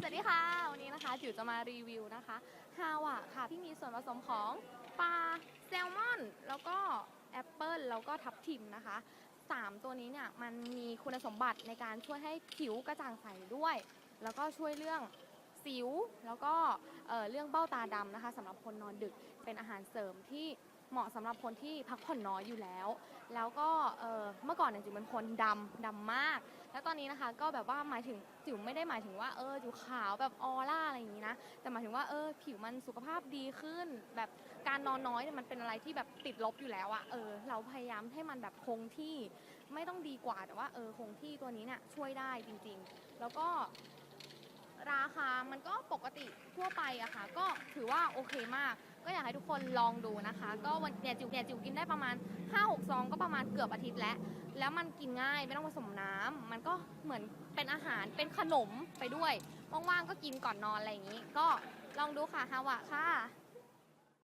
สวัสดีค่ะ วันนี้นะคะจิ๋วจะมารีวิวนะคะฮาวะค่ะที่มีส่วนผสมของปลาแซลมอน แล้วก็แอปเปิลแล้วก็ทับทิมนะคะสามตัวนี้เนี่ยมันมีคุณสมบัติในการช่วยให้ผิวกระจ่างใสด้วย แล้วก็ช่วยเรื่องสิว แล้วก็เรื่องเบ้าตาดำนะคะสำหรับคนนอนดึกเป็นอาหารเสริมที่ เหมาะสำหรับคนที่พักผ่อนน้อยอยู่แล้ว แล้วก็เมื่อก่อนเนี่ยจิ๋วเป็นคนดำดำมาก แล้วตอนนี้นะคะก็แบบว่าหมายถึงจิ๋วไม่ได้หมายถึงว่าเออจิ๋วขาวแบบออร่าอะไรอย่างนี้นะ แต่หมายถึงว่าเออผิวมันสุขภาพดีขึ้น แบบการนอนน้อยเนี่ยมันเป็นอะไรที่แบบติดลบอยู่แล้วอะเออเราพยายามให้มันแบบคงที่ไม่ต้องดีกว่าแต่ว่าเออคงที่ตัวนี้เนี่ยช่วยได้จริง ๆ แล้วก็ มันก็ปกติทั่วไปอะค่ะ ก็ถือว่าโอเคมาก ก็อยากให้ทุกคนลองดูนะคะ ก็วันเนี่ยจิ๋วเนี่ยจิ๋วกินได้ประมาณ5-6ซองก็ประมาณเกือบอาทิตย์แล้วแล้วมันกินง่ายไม่ต้องผสมน้ำมันก็เหมือนเป็นอาหารเป็นขนมไปด้วยว่างๆก็กินก่อนนอนอะไรอย่างนี้ ก็ลองดูค่ะฮาวะค่ะ